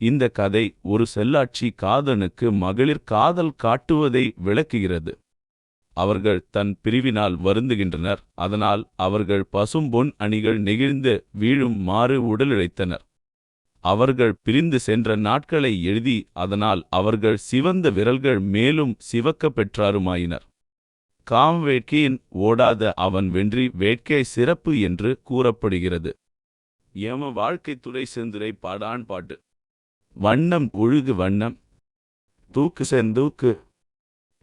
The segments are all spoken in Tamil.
இந்த கதை ஒரு செல்லாட்சி காதலனுக்கு மகளிர் காதல் காட்டுவதை விளக்குகிறது. அவர்கள் தன் பிரிவினால் வருந்துகின்றனர் அதனால் அவர்கள் பசும்பொன் அணிகள் நெகிழ்ந்து வீழும் மாறு உடலிழைத்தனர். அவர்கள் பிரிந்து சென்ற நாட்களை எழுதி அதனால் அவர்கள் சிவந்த விரல்கள் மேலும் சிவக்க பெற்றாருமாயினர். காம் வேட்கையின் ஓடாத அவன் வென்றி வேட்கை சிறப்பு என்று கூறப்படுகிறது. ஏம வாழ்க்கை துறை செந்துரை பாடான் பாட்டு. வண்ணம் ஒழுகு வண்ணம். தூக்கு செந்தூக்கு.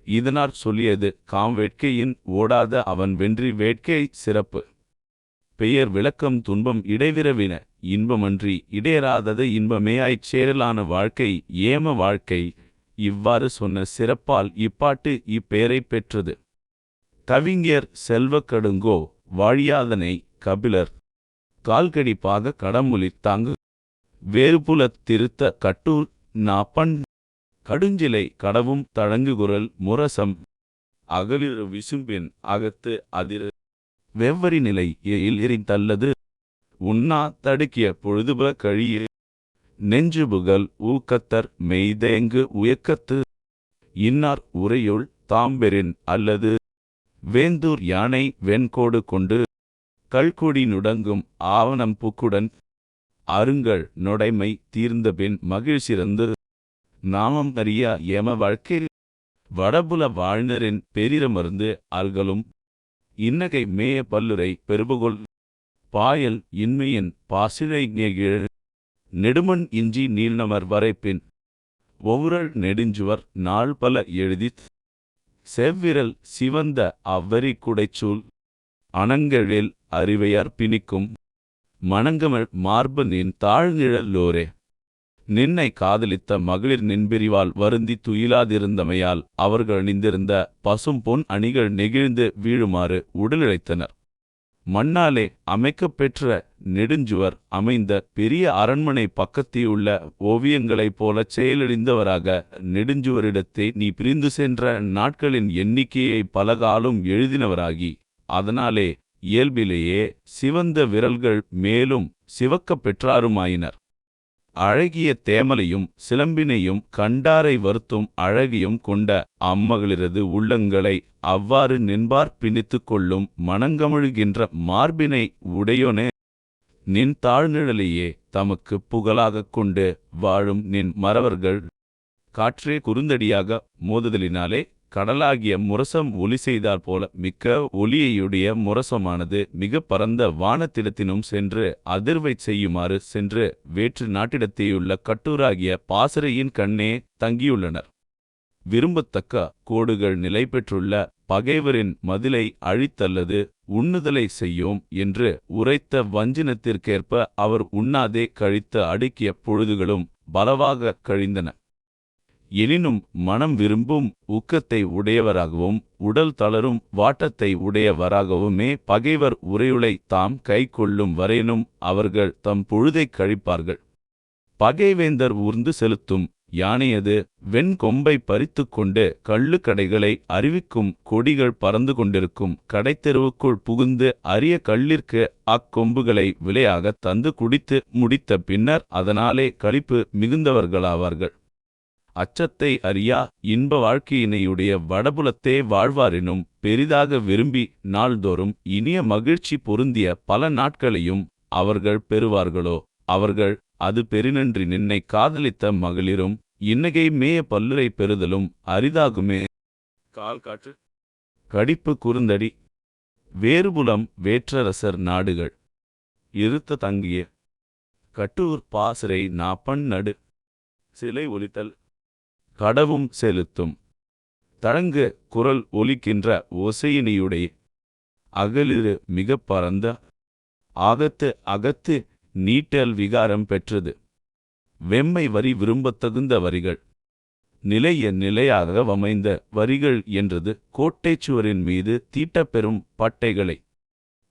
இதனார் சொல்லியது காம் வேட்கையின் ஓடாத அவன் வென்றி வேட்கை சிறப்பு. பெயர் விளக்கம் துன்பம் இடைவிரவின இன்பமன்றி இடையராதது இன்பமேயாய்ச் சேரலான வாழ்க்கை ஏம வாழ்க்கை. இவ்வாறு சொன்ன சிறப்பால் இப்பாட்டு இப்பெயரைப் பெற்றது. கவிஞர் செல்வக்கடுங்கோ வாழியாதனை கபிலர். கால்கடிப்பாக கடமுலி தாங்கு வேறுபுலத் திருத்த கட்டூர் நாப்பண் கடுஞ்சிலை கடவும் தழங்குகுரல் முரசம். அகலிரு விசும்பின் அகத்து அதிர் வெவ்வரி நிலை எயில் எரிந்தல்லது உண்ணா தடுக்கிய பொழுதுபுல கழியே நெஞ்சுபுகல் ஊக்கத்தர் மெய்தேங்கு உயக்கத்து. இன்னார் உரையுள் தாம்பெரின் அல்லது வேந்தூர் யானை வெண்கோடு கொண்டு கல்கொடி நுடங்கும் ஆவணம் புக்குடன் அருங்கள் நொடைமை தீர்ந்தபின் மகிழ்ச்சிறந்து நாமம் அறியா ஏம வாழ்க்கை. வடபுல வாழ்நரின் பெரிரமருந்து அல்களும் இன்னகை மேய பல்லுரை பெருபுகொள். பாயல் இன்மையின் பாசிழை நெகிழ் நெடுமண் இஞ்சி நீள்நமர் வரைப்பின். ஒவ்வொருள் நெடுஞ்சுவர் நாள் பல எழுதித். செவ்விரல் சிவந்த அவ்வரி குடைச்சூல் அணங்கழில் அறிவையார் பிணிக்கும். மணங்கமழ் மார்பு நின் தாழ்நிழல்லோரே நின்னை காதலித்த மகளிர் நின்பிரிவால் வருந்தி துயிலாதிருந்தமையால் அவர்கள் அணிந்திருந்த பசும் பொன் அணிகள் நெகிழ்ந்து வீழுமாறு உடலிழைத்தனர். மண்ணாலே அமைக்கப்பெற்ற நெடுஞ்சுவர் அமைந்த பெரிய அரண்மனை பக்கத்தியுள்ள ஓவியங்களைப் போலச் செயலிழந்தவராக நெடுஞ்சுவரிடத்தே நீ பிரிந்து சென்ற நாட்களின் எண்ணிக்கையை பலகாலும் எழுதினவராகி அதனாலே இயல்பிலேயே சிவந்த விரல்கள் மேலும் சிவக்கப் பெற்றாருமாயினர். அழகிய தேமலையும் சிலம்பினையும் கண்டாரை வருத்தும் அழகியும் கொண்ட அம்மகளிரது உள்ளங்களை அவ்வாறு நின்பார் பிணித்து கொள்ளும் மணங்கமழுகின்ற மார்பினை உடையோனே. நின் தாழ்நிழலையே தமக்கு புகழாகக் கொண்டு வாழும் நின் மறவர்கள். காற்றே குறுந்தடியாக மோதுதலினாலே கடலாகிய முரசம் ஒலி செய்தாற் போல மிக்க ஒலியையுடைய முரசமானது மிக பரந்த வானத்திடத்தினும் சென்று அதிர்வைச் செய்யுமாறு சென்று வேற்று நாட்டிடத்தேயுள்ள கட்டூராகிய பாசறையின் கண்ணே தங்கியுள்ளனர். விரும்பத்தக்க கோடுகள் நிலை பெற்றுள்ள பகைவரின் மதிலை அழித்தல்லது உண்ணுதலை செய்யோம் என்று உரைத்த வஞ்சினத்திற்கேற்ப அவர் உண்ணாதே கழித்த அடுக்கிய பொழுதுகளும் பலவாக கழிந்தன. எனினும் மனம் விரும்பும் ஊக்கத்தை உடையவராகவும் உடல் தளரும் வாட்டத்தை உடையவராகவுமே பகைவர் உரையுளை தாம் கை கொள்ளும் வரையினும் அவர்கள் தம் பொழுதைக் கழிப்பார்கள். பகைவேந்தர் ஊர்ந்து செலுத்தும் யானையது வெண்கொம்பை பறித்து கொண்டு கள்ளுக்கடைகளை அறிவிக்கும் கொடிகள் பறந்து கொண்டிருக்கும் கடைத்தெருவுக்குள் புகுந்து அரிய கள்ளிற்கு அக்கொம்புகளை விலையாகத் தந்து குடித்து முடித்த பின்னர் அதனாலே களிப்பு மிகுந்தவர்களாவார்கள். அச்சத்தை அறியா இன்ப வாழ்க்கையினையுடைய வடபுலத்தே வாழ்வாரினும் பெரிதாக விரும்பி நாள்தோறும் இனிய மகிழ்ச்சி பொருந்திய பல நாட்களையும் அவர்கள் பெறுவார்களோ? அவர்கள் அது பெருநன்றி நின்னை காதலித்த மகளிரும் இன்னகை மேய பல்லுரை பெறுதலும் அரிதாகுமே. கால் காற்று. கடிப்பு குறுந்தடி. வேறுபுலம் வேற்றரசர் நாடுகள். இருத்த தங்கிய. கட்டூர் பாசறை நாப்பண் நடு. சிலை ஒலித்தல். கடவும் செலுத்தும். தழங்கு குரல் ஒலிக்கின்ற ஓசையினையுடைய அகலிரு மிகப் பரந்த. ஆகத்து அகத்து நீட்டல் விகாரம் பெற்றது. வெம்மை வரி விரும்பத்தகுந்த வரிகள். நிலைய நிலையாக வமைந்த வரிகள் என்றது கோட்டைச்சுவரின் மீது தீட்டப்பெறும் பட்டைகளை.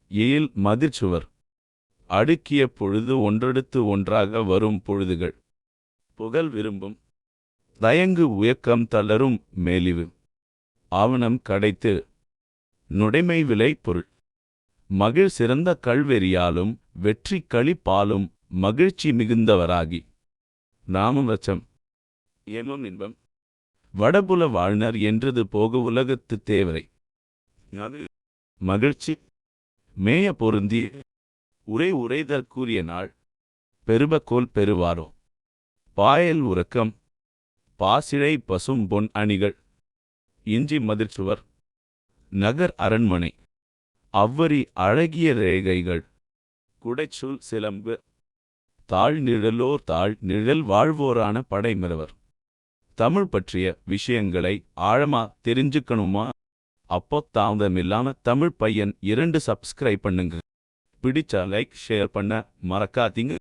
ஏல் மதிர்ச்சுவர் அடுக்கிய பொழுது ஒன்றடுத்து ஒன்றாக வரும் பொழுதுகள். புகழ் விரும்பும் தயங்கு உயக்கம் தளரும் மேலிவு. ஆவணம் கடைத்து. நுடைமை விலை பொருள். மகிழ் சிறந்த கல்வெறியாலும் வெற்றி களிப்பாலும் மகிழ்ச்சி மிகுந்தவராகி. நாமம் வச்சம். ஏமம் இன்பம். வடபுல வாழ்நர் என்றது போக உலகத்து தேவரை. அது மகிழ்ச்சி. மேய பொருந்தி. உரை உரைதற்குரிய நாள். பெருபக்கோல் பெறுவாரோ. பாயல் உறக்கம். பாசிழை பசும் பொன் அணிகள். இஞ்சி மதிர்ச்சுவர் நகர் அரண்மனை. அவ்வரி அழகிய ரேகைகள். குடைச்சூல் சிலம்பு. தாழ் நிழலோர் தாழ் நிழல் வாழ்வோரான படைமிரவர். தமிழ் பற்றிய விஷயங்களை ஆழமா தெரிஞ்சுக்கணுமா? அப்போ தாமதமில்லாம தமிழ் பையன் இரண்டு சப்ஸ்கிரைப் பண்ணுங்க. பிடிச்சா லைக் ஷேர் பண்ண மறக்காதீங்க.